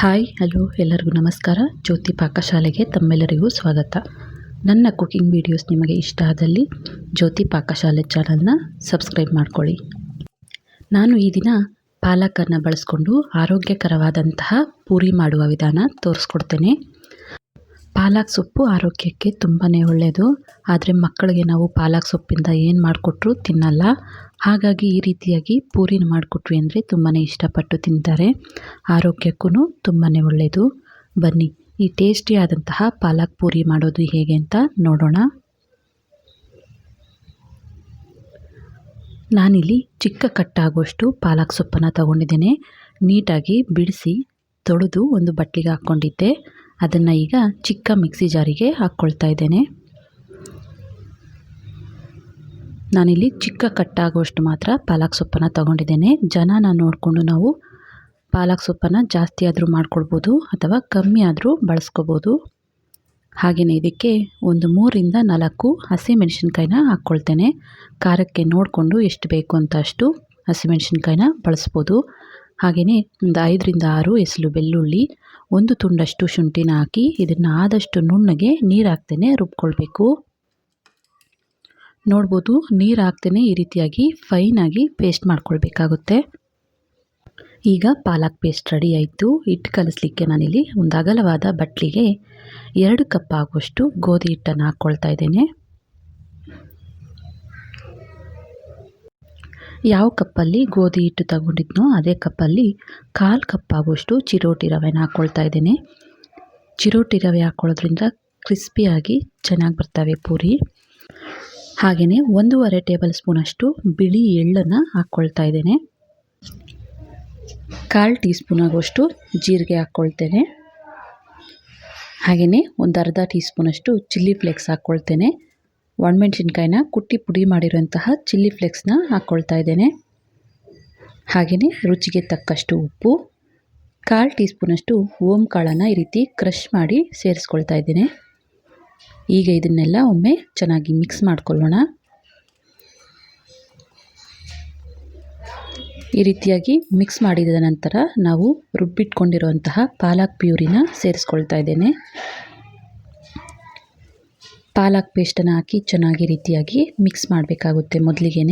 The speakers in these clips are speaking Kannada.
ಹಾಯ್, ಹಲೋ, ಎಲ್ಲರಿಗೂ ನಮಸ್ಕಾರ. ಜ್ಯೋತಿ ಪಾಕಶಾಲೆಗೆ ತಮ್ಮೆಲ್ಲರಿಗೂ ಸ್ವಾಗತ. ನನ್ನ ಕುಕಿಂಗ್ ವಿಡಿಯೋಸ್ ನಿಮಗೆ ಇಷ್ಟ ಆದಲ್ಲಿ ಜ್ಯೋತಿ ಪಾಕಶಾಲೆ ಚಾನಲ್ನ ಸಬ್ಸ್ಕ್ರೈಬ್ ಮಾಡ್ಕೊಳ್ಳಿ. ನಾನು ಈ ದಿನ ಪಾಲಕನ್ನು ಬಳಸ್ಕೊಂಡು ಆರೋಗ್ಯಕರವಾದಂತಹ ಪೂರಿ ಮಾಡುವ ವಿಧಾನ ತೋರಿಸ್ಕೊಡ್ತೇನೆ. ಪಾಲಕ್ ಸೊಪ್ಪು ಆರೋಗ್ಯಕ್ಕೆ ತುಂಬಾ ಒಳ್ಳೆಯದು ಆದರೆ ಮಕ್ಕಳಿಗೆ ನಾವು ಪಾಲಕ್ ಸೊಪ್ಪಿಂದ ಏನು ಮಾಡಿಕೊಟ್ರು ತಿನ್ನಲ್ಲ. ಹಾಗಾಗಿ ಈ ರೀತಿಯಾಗಿ ಪೂರಿನ ಮಾಡಿಕೊಟ್ವಿ ಅಂದರೆ ತುಂಬಾ ಇಷ್ಟಪಟ್ಟು ತಿಂತಾರೆ. ಆರೋಗ್ಯಕ್ಕೂ ತುಂಬಾ ಒಳ್ಳೆಯದು ಬನ್ನಿ, ಈ ಟೇಸ್ಟಿಯಾದಂತಹ ಪಾಲಕ್ ಪೂರಿ ಮಾಡೋದು ಹೇಗೆ ಅಂತ ನೋಡೋಣ. ನಾನಿಲ್ಲಿ ಚಿಕ್ಕ ಕಟ್ಟಾಗುವಷ್ಟು ಪಾಲಕ್ ಸೊಪ್ಪನ್ನು ತಗೊಂಡಿದ್ದೇನೆ. ನೀಟಾಗಿ ಬಿಡಿಸಿ, ತೊಳೆದು ಒಂದು ಬಟ್ಟಲಿಗೆ ಹಾಕ್ಕೊಂಡಿದ್ದೆ. ಅದನ್ನು ಈಗ ಚಿಕ್ಕ ಮಿಕ್ಸಿ ಜಾರಿಗೆ ಹಾಕ್ಕೊಳ್ತಾ ಇದ್ದೇನೆ. ನಾನಿಲ್ಲಿ ಚಿಕ್ಕ ಕಟ್ಟಾಗುವಷ್ಟು ಮಾತ್ರ ಪಾಲಕ್ ಸೊಪ್ಪನ್ನು ತಗೊಂಡಿದ್ದೇನೆ. ಜನನ ನೋಡಿಕೊಂಡು ನಾವು ಪಾಲಕ್ ಸೊಪ್ಪನ್ನು ಜಾಸ್ತಿ ಆದರೂ ಮಾಡ್ಕೊಳ್ಬೋದು ಅಥವಾ ಕಮ್ಮಿ ಆದರೂ ಬಳಸ್ಕೋಬೋದು. ಹಾಗೆಯೇ ಇದಕ್ಕೆ ಒಂದು ಮೂರಿಂದ ನಾಲ್ಕು ಹಸಿಮೆಣಸಿನ್ಕಾಯಿನ ಹಾಕ್ಕೊಳ್ತೇನೆ. ಖಾರಕ್ಕೆ ನೋಡಿಕೊಂಡು ಎಷ್ಟು ಬೇಕು ಅಂತ ಅಷ್ಟು ಹಸಿಮೆಣಸಿನ್ಕಾಯಿನ ಬಳಸ್ಬೋದು. ಹಾಗೆಯೇ ಒಂದು ಐದರಿಂದ ಆರು ಎಸಲು ಬೆಳ್ಳುಳ್ಳಿ, ಒಂದು ತುಂಡಷ್ಟು ಶುಂಠಿನ ಹಾಕಿ ಇದನ್ನು ಆದಷ್ಟು ನುಣ್ಣಗೆ ನೀರು ಹಾಕ್ತೇನೆ ರುಬ್ಕೊಳ್ಬೇಕು. ನೋಡ್ಬೋದು ನೀರು ಹಾಕ್ತೇನೆ ಈ ರೀತಿಯಾಗಿ ಫೈನಾಗಿ ಪೇಸ್ಟ್ ಮಾಡ್ಕೊಳ್ಬೇಕಾಗುತ್ತೆ. ಈಗ ಪಾಲಕ್ ಪೇಸ್ಟ್ ರೆಡಿ ಆಯಿತು. ಹಿಟ್ಟು ಕಲಿಸ್ಲಿಕ್ಕೆ ನಾನಿಲ್ಲಿ ಒಂದು ಅಗಲವಾದ ಬಟ್ಲಿಗೆ ಎರಡು ಕಪ್ ಆಗುವಷ್ಟು ಗೋಧಿ ಹಿಟ್ಟನ್ನು ಹಾಕ್ಕೊಳ್ತಾ ಇದ್ದೇನೆ. ಯಾವ ಕಪ್ಪಲ್ಲಿ ಗೋಧಿ ಹಿಟ್ಟು ತಗೊಂಡಿದ್ನೋ ಅದೇ ಕಪ್ಪಲ್ಲಿ ಕಾಲು ಕಪ್ಪಾಗುವಷ್ಟು ಚಿರೋಟಿ ರವೆನ ಹಾಕ್ಕೊಳ್ತಾ ಇದ್ದೇನೆ. ಚಿರೋಟಿ ರವೆ ಹಾಕ್ಕೊಳ್ಳೋದ್ರಿಂದ ಕ್ರಿಸ್ಪಿಯಾಗಿ ಚೆನ್ನಾಗಿ ಬರ್ತವೆ ಪೂರಿ. ಹಾಗೆಯೇ ಒಂದೂವರೆ ಟೇಬಲ್ ಸ್ಪೂನಷ್ಟು ಬಿಳಿ ಎಳ್ಳನ್ನು ಹಾಕ್ಕೊಳ್ತಾ ಇದ್ದೇನೆ. ಕಾಲು ಟೀ ಸ್ಪೂನ್ ಆಗುವಷ್ಟು ಜೀರಿಗೆ ಹಾಕ್ಕೊಳ್ತೇನೆ ಹಾಗೆಯೇ ಒಂದು ಅರ್ಧ ಟೀ ಸ್ಪೂನಷ್ಟು ಚಿಲ್ಲಿ ಫ್ಲೇಕ್ಸ್ ಹಾಕ್ಕೊಳ್ತೇನೆ ಒಣಮೆಣ್ಸಿನ್ಕಾಯಿನ ಕುಟ್ಟಿ ಪುಡಿ ಮಾಡಿರುವಂತಹ ಚಿಲ್ಲಿ ಫ್ಲೆಕ್ಸ್ನ ಹಾಕ್ಕೊಳ್ತಾ ಇದ್ದೇನೆ. ಹಾಗೆಯೇ ರುಚಿಗೆ ತಕ್ಕಷ್ಟು ಉಪ್ಪು, ಕಾಲು ಟೀ ಸ್ಪೂನಷ್ಟು ಓಮ್ ಕಾಳನ್ನು ಈ ರೀತಿ ಕ್ರಷ್ ಮಾಡಿ ಸೇರಿಸ್ಕೊಳ್ತಾ ಇದ್ದೇನೆ. ಈಗ ಇದನ್ನೆಲ್ಲ ಒಮ್ಮೆ ಚೆನ್ನಾಗಿ ಮಿಕ್ಸ್ ಮಾಡ್ಕೊಳ್ಳೋಣ. ಈ ರೀತಿಯಾಗಿ ಮಿಕ್ಸ್ ಮಾಡಿದ ನಂತರ ನಾವು ರುಬ್ಬಿಟ್ಕೊಂಡಿರುವಂತಹ ಪಾಲಕ್ ಪ್ಯೂರಿನ ಸೇರಿಸ್ಕೊಳ್ತಾ ಇದ್ದೇನೆ. ಪಾಲಕ್ ಪೇಸ್ಟನ್ನು ಹಾಕಿ ಚೆನ್ನಾಗಿ ರೀತಿಯಾಗಿ ಮಿಕ್ಸ್ ಮಾಡಬೇಕಾಗುತ್ತೆ ಮೊದಲಿಗೆ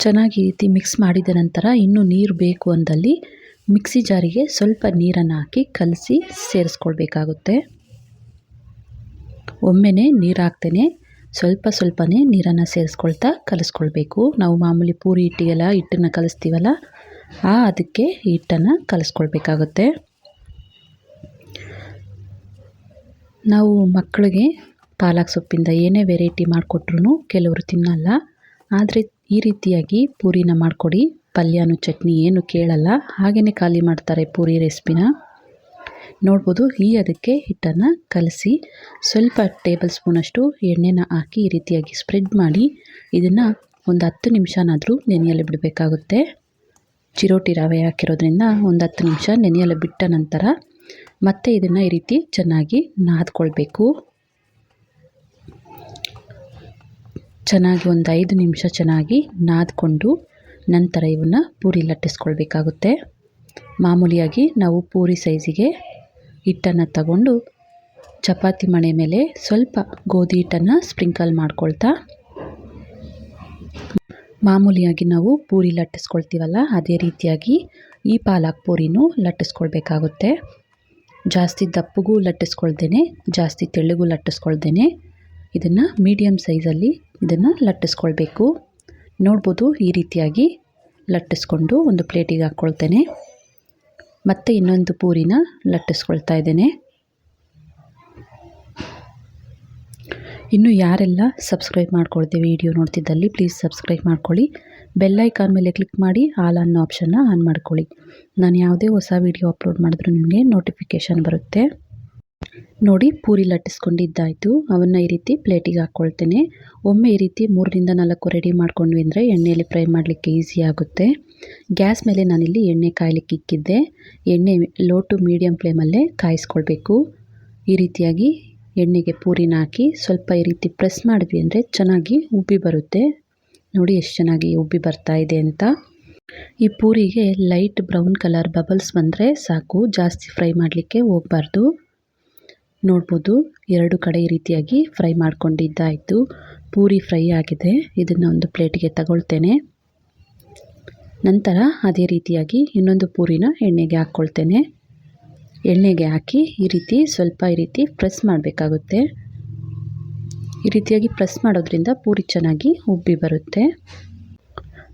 ಚೆನ್ನಾಗಿ ರೀತಿ ಮಿಕ್ಸ್ ಮಾಡಿದ ನಂತರ ಇನ್ನೂ ನೀರು ಬೇಕು ಅಂದಲ್ಲಿ ಮಿಕ್ಸಿ ಜಾರಿಗೆ ಸ್ವಲ್ಪ ನೀರನ್ನು ಹಾಕಿ ಕಲಸಿ ಸೇರಿಸ್ಕೊಳ್ಬೇಕಾಗುತ್ತೆ. ಒಮ್ಮೆನೇ ನೀರು ಹಾಕ್ತೇನೆ. ಸ್ವಲ್ಪ ಸ್ವಲ್ಪನೇ ನೀರನ್ನು ಸೇರಿಸ್ಕೊಳ್ತಾ ಕಲಿಸ್ಕೊಳ್ಬೇಕು. ನಾವು ಮಾಮೂಲಿ ಪೂರಿ ಹಿಟ್ಟಿಗೆಲ್ಲ ಹಿಟ್ಟನ್ನು ಕಲಿಸ್ತೀವಲ್ಲ, ಆ ಅದಕ್ಕೆ ಹಿಟ್ಟನ್ನು ಕಲಿಸ್ಕೊಳ್ಬೇಕಾಗುತ್ತೆ. ನಾವು ಮಕ್ಕಳಿಗೆ ಪಾಲಕ್ ಸೊಪ್ಪಿಂದ ಏನೇ ವೆರೈಟಿ ಮಾಡಿಕೊಟ್ರು ಕೆಲವರು ತಿನ್ನಲ್ಲ. ಆದರೆ ಈ ರೀತಿಯಾಗಿ ಪೂರಿನ ಮಾಡಿಕೊಡಿ. ಪಲ್ಯನೂ ಚಟ್ನಿ ಏನು ಕೇಳಲ್ಲ. ಹಾಗೆಯೇ ಖಾಲಿ ಮಾಡ್ತಾರೆ ಪೂರಿ ರೆಸಿಪಿನ. ನೋಡ್ಬೋದು, ಈ ಅದಕ್ಕೆ ಹಿಟ್ಟನ್ನು ಕಲಸಿ ಸ್ವಲ್ಪ ಟೇಬಲ್ ಸ್ಪೂನಷ್ಟು ಎಣ್ಣೆನ ಹಾಕಿ ಈ ರೀತಿಯಾಗಿ ಸ್ಪ್ರೆಡ್ ಮಾಡಿ ಇದನ್ನು ಒಂದು ಹತ್ತು ನಿಮಿಷನಾದರೂ ನೆನೆಯಲ್ಲಿ ಬಿಡಬೇಕಾಗುತ್ತೆ. ಚಿರೋಟಿ ರವೆ ಹಾಕಿರೋದ್ರಿಂದ ಒಂದು ಹತ್ತು ನಿಮಿಷ ನೆನೆಯಲು ಬಿಟ್ಟ ನಂತರ ಮತ್ತೆ ಇದನ್ನು ಈ ರೀತಿ ಚೆನ್ನಾಗಿ ನಾದ್ಕೊಳ್ಬೇಕು. ಚೆನ್ನಾಗಿ ಒಂದು ಐದು ನಿಮಿಷ ಚೆನ್ನಾಗಿ ನಾದ್ಕೊಂಡು ನಂತರ ಇವನ್ನ ಪೂರಿ ಲಟ್ಟಿಸ್ಕೊಳ್ಬೇಕಾಗುತ್ತೆ. ಮಾಮೂಲಿಯಾಗಿ ನಾವು ಪೂರಿ ಸೈಜಿಗೆ ಹಿಟ್ಟನ್ನು ತಗೊಂಡು ಚಪಾತಿ ಮಣೆ ಮೇಲೆ ಸ್ವಲ್ಪ ಗೋಧಿ ಹಿಟ್ಟನ್ನು ಸ್ಪ್ರಿಂಕಲ್ ಮಾಡ್ಕೊಳ್ತಾ ಮಾಮೂಲಿಯಾಗಿ ನಾವು ಪೂರಿ ಲಟ್ಟಿಸ್ಕೊಳ್ತೀವಲ್ಲ, ಅದೇ ರೀತಿಯಾಗಿ ಈ ಪಾಲಕ್ ಪೂರಿನೂ ಲಟ್ಟಿಸ್ಕೊಳ್ಬೇಕಾಗುತ್ತೆ. ಜಾಸ್ತಿ ದಪ್ಪಗೂ ಲಟ್ಟಿಸ್ಕೊಳ್ದೇನೆ, ಜಾಸ್ತಿ ತೆಳ್ಳಗೂ ಲಟ್ಟಿಸ್ಕೊಳ್ದೇನೆ ಇದನ್ನು ಮೀಡಿಯಮ್ ಸೈಜಲ್ಲಿ ಇದನ್ನು ಲಟ್ಟಿಸ್ಕೊಳ್ಬೇಕು. ನೋಡ್ಬೋದು ಈ ರೀತಿಯಾಗಿ ಲಟ್ಟಿಸ್ಕೊಂಡು ಒಂದು ಪ್ಲೇಟಿಗೆ ಹಾಕ್ಕೊಳ್ತೇನೆ. ಮತ್ತು ಇನ್ನೊಂದು ಪೂರಿನ ಲಟ್ಟಿಸ್ಕೊಳ್ತಾ ಇದ್ದೇನೆ. ಇನ್ನು ಯಾರೆಲ್ಲ ಸಬ್ಸ್ಕ್ರೈಬ್ ಮಾಡ್ಕೊಳ್ತೀವಿ ವಿಡಿಯೋ ನೋಡ್ತಿದ್ದಲ್ಲಿ ಪ್ಲೀಸ್ ಸಬ್ಸ್ಕ್ರೈಬ್ ಮಾಡ್ಕೊಳ್ಳಿ. ಬೆಲ್ಲೈಕಾನ್ ಮೇಲೆ ಕ್ಲಿಕ್ ಮಾಡಿ ಆಲ್ ಅನ್ನೋ ಆಪ್ಷನ್ನ ಆನ್ ಮಾಡ್ಕೊಳ್ಳಿ. ನಾನು ಯಾವುದೇ ಹೊಸ ವಿಡಿಯೋ ಅಪ್ಲೋಡ್ ಮಾಡಿದ್ರೂ ನಿಮಗೆ ನೋಟಿಫಿಕೇಷನ್ ಬರುತ್ತೆ. ನೋಡಿ, ಪೂರಿ ಲಟ್ಟಿಸ್ಕೊಂಡಿದ್ದಾಯಿತು. ಅವನ್ನು ಈ ರೀತಿ ಪ್ಲೇಟಿಗೆ ಹಾಕ್ಕೊಳ್ತೇನೆ. ಒಮ್ಮೆ ಈ ರೀತಿ ಮೂರರಿಂದ ನಾಲ್ಕು ರೆಡಿ ಮಾಡ್ಕೊಂಡ್ವಿ ಅಂದರೆ ಎಣ್ಣೆಯಲ್ಲಿ ಫ್ರೈ ಮಾಡಲಿಕ್ಕೆ ಈಸಿ ಆಗುತ್ತೆ. ಗ್ಯಾಸ್ ಮೇಲೆ ನಾನಿಲ್ಲಿ ಎಣ್ಣೆ ಕಾಯಲಿಕ್ಕೆ ಇಕ್ಕಿದ್ದೆ. ಎಣ್ಣೆ ಲೋ ಟು ಮೀಡಿಯಮ್ ಫ್ಲೇಮಲ್ಲೇ ಕಾಯಿಸ್ಕೊಳ್ಬೇಕು. ಈ ರೀತಿಯಾಗಿ ಎಣ್ಣೆಗೆ ಪೂರಿನ ಹಾಕಿ ಸ್ವಲ್ಪ ಈ ರೀತಿ ಪ್ರೆಸ್ ಮಾಡಿದ್ವಿ ಅಂದರೆ ಚೆನ್ನಾಗಿ ಉಬ್ಬಿ ಬರುತ್ತೆ. ನೋಡಿ, ಎಷ್ಟು ಚೆನ್ನಾಗಿ ಉಬ್ಬಿ ಬರ್ತಾ ಇದೆ ಅಂತ. ಈ ಪೂರಿಗೆ ಲೈಟ್ ಬ್ರೌನ್ ಕಲರ್ ಬಬಲ್ಸ್ ಬಂದರೆ ಸಾಕು. ಜಾಸ್ತಿ ಫ್ರೈ ಮಾಡಲಿಕ್ಕೆ ಹೋಗಬಾರ್ದು. ನೋಡ್ಬೋದು. ಎರಡು ಕಡೆ ಈ ರೀತಿಯಾಗಿ ಫ್ರೈ ಮಾಡ್ಕೊಂಡಿದ್ದಾಯಿತು. ಪೂರಿ ಫ್ರೈ ಆಗಿದೆ. ಇದನ್ನು ಒಂದು ಪ್ಲೇಟಿಗೆ ತಗೊಳ್ತೇನೆ. ನಂತರ ಅದೇ ರೀತಿಯಾಗಿ ಇನ್ನೊಂದು ಪೂರಿನ ಎಣ್ಣೆಗೆ ಹಾಕ್ಕೊಳ್ತೇನೆ. ಎಣ್ಣೆಗೆ ಹಾಕಿ ಈ ರೀತಿ ಸ್ವಲ್ಪ ಈ ರೀತಿ ಪ್ರೆಸ್ ಮಾಡಬೇಕಾಗುತ್ತೆ. ಈ ರೀತಿಯಾಗಿ ಪ್ರೆಸ್ ಮಾಡೋದ್ರಿಂದ ಪೂರಿ ಚೆನ್ನಾಗಿ ಉಬ್ಬಿ ಬರುತ್ತೆ.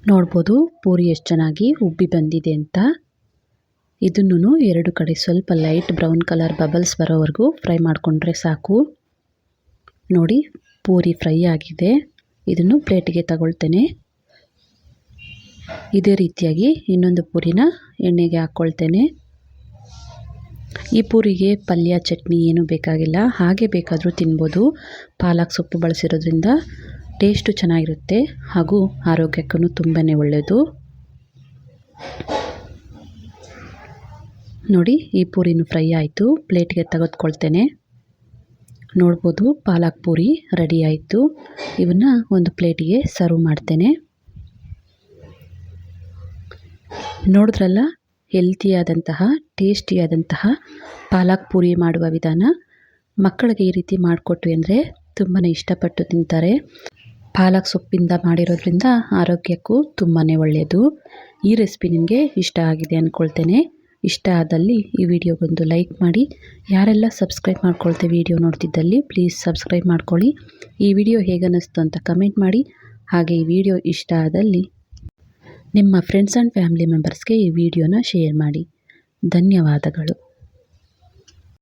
ನೋಡ್ಬೋದು ಪೂರಿ ಎಷ್ಟು ಚೆನ್ನಾಗಿ ಉಬ್ಬಿ ಬಂದಿದೆ ಅಂತ. ಇದನ್ನು ಎರಡು ಕಡೆ ಸ್ವಲ್ಪ ಲೈಟ್ ಬ್ರೌನ್ ಕಲರ್ ಬಬಲ್ಸ್ ಬರೋವರೆಗೂ ಫ್ರೈ ಮಾಡಿಕೊಂಡ್ರೆ ಸಾಕು. ನೋಡಿ, ಪೂರಿ ಫ್ರೈ ಆಗಿದೆ. ಇದನ್ನು ಪ್ಲೇಟಿಗೆ ತಗೊಳ್ತೇನೆ. ಇದೇ ರೀತಿಯಾಗಿ ಇನ್ನೊಂದು ಪೂರಿನ ಎಣ್ಣೆಗೆ ಹಾಕ್ಕೊಳ್ತೇನೆ. ಈ ಪೂರಿಗೆ ಪಲ್ಯ, ಚಟ್ನಿ ಏನೂ ಬೇಕಾಗಿಲ್ಲ. ಹಾಗೆ ಬೇಕಾದರೂ ತಿನ್ಬೋದು. ಪಾಲಕ್ ಸೊಪ್ಪು ಬಳಸಿರೋದ್ರಿಂದ ಟೇಸ್ಟು ಚೆನ್ನಾಗಿರುತ್ತೆ ಹಾಗೂ ಆರೋಗ್ಯಕ್ಕೂ ತುಂಬಾ ಒಳ್ಳೆಯದು ನೋಡಿ, ಈ ಪೂರಿನೂ ಫ್ರೈ ಆಯಿತು. ಪ್ಲೇಟ್ಗೆ ತೆಗೆದುಕೊಳ್ತೇನೆ. ನೋಡ್ಬೋದು, ಪಾಲಕ್ ಪೂರಿ ರೆಡಿ ಆಯಿತು. ಇವನ್ನ ಒಂದು ಪ್ಲೇಟಿಗೆ ಸರ್ವ್ ಮಾಡ್ತೇನೆ. ನೋಡಿದ್ರಲ್ಲ, ಹೆಲ್ತಿಯಾದಂತಹ, ಟೇಸ್ಟಿಯಾದಂತಹ ಪಾಲಕ್ ಪೂರಿ ಮಾಡುವ ವಿಧಾನ. ಮಕ್ಕಳಿಗೆ ಈ ರೀತಿ ಮಾಡಿಕೊಟ್ವಿ ಅಂದರೆ ತುಂಬಾ ಇಷ್ಟಪಟ್ಟು ತಿಂತಾರೆ. ಪಾಲಕ್ ಸೊಪ್ಪಿಂದ ಮಾಡಿರೋದ್ರಿಂದ ಆರೋಗ್ಯಕ್ಕೂ ತುಂಬಾ ಒಳ್ಳೆಯದು ಈ ರೆಸಿಪಿ ನಿಮಗೆ ಇಷ್ಟ ಆಗಿದೆ ಅಂದ್ಕೊಳ್ತೇನೆ ಇಷ್ಟ ಆದಲ್ಲಿ ಈ ವಿಡಿಯೋಗೊಂದು ಲೈಕ್ ಮಾಡಿ. ಯಾರೆಲ್ಲ ಸಬ್ಸ್ಕ್ರೈಬ್ ಮಾಡ್ಕೊಳ್ತೇವೆ ವಿಡಿಯೋ ನೋಡ್ತಿದ್ದಲ್ಲಿ ಪ್ಲೀಸ್ ಸಬ್ಸ್ಕ್ರೈಬ್ ಮಾಡ್ಕೊಳ್ಳಿ. ಈ ವಿಡಿಯೋ ಹೇಗೆ ಅನ್ನಿಸ್ತು ಅಂತ ಕಮೆಂಟ್ ಮಾಡಿ. ಹಾಗೆ ಈ ವಿಡಿಯೋ ಇಷ್ಟ ಆದಲ್ಲಿ ನಿಮ್ಮ ಫ್ರೆಂಡ್ಸ್ ಆ್ಯಂಡ್ ಫ್ಯಾಮಿಲಿ ಮೆಂಬರ್ಸ್ಗೆ ಈ ವಿಡಿಯೋನ ಶೇರ್ ಮಾಡಿ. ಧನ್ಯವಾದಗಳು.